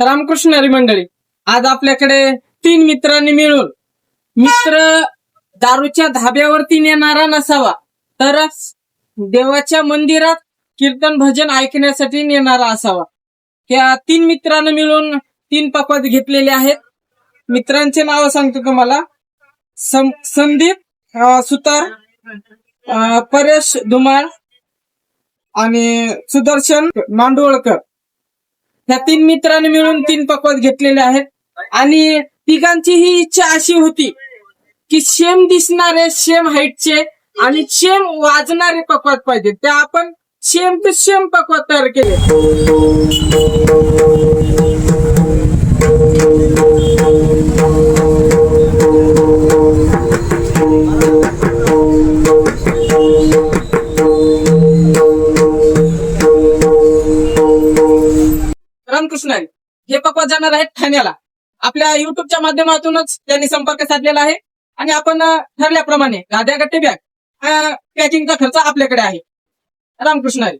रामकृष्ण हरी मंडळी आज आपल्याकडे तीन मित्रांनी मिळून मित्र दारूच्या धाब्यावरती नेणारा नसावा तर देवाच्या मंदिरात कीर्तन भजन ऐकण्यासाठी नेणारा असावा. या तीन मित्रांनी मिळून तीन पकवाद घेतलेले आहेत. मित्रांचे नाव सांगतो तुम्हाला. सं- संदीप सुतार परेश धुमाळ आणि सुदर्शन मांडवळकर ह्या तीन मित्रांनी मिळून तीन पकवाद घेतलेले आहेत. आणि तिघांची ही इच्छा अशी होती की सेम दिसणारे सेम हाईटचे आणि सेम वाजणारे पकवात पाहिजे त्या आपण सेम टू सेम पकवाद तयार केले. रामकृष्ण हरी. हे पक्वा जाणार आहेत ठाण्याला. आपल्या युट्यूबच्या माध्यमातूनच त्यांनी संपर्क साधलेला आहे. आणि आपण ठरल्याप्रमाणे गाद्या गट्टे बॅग पॅकिंगचा खर्च आपल्याकडे आहे. रामकृष्ण हरी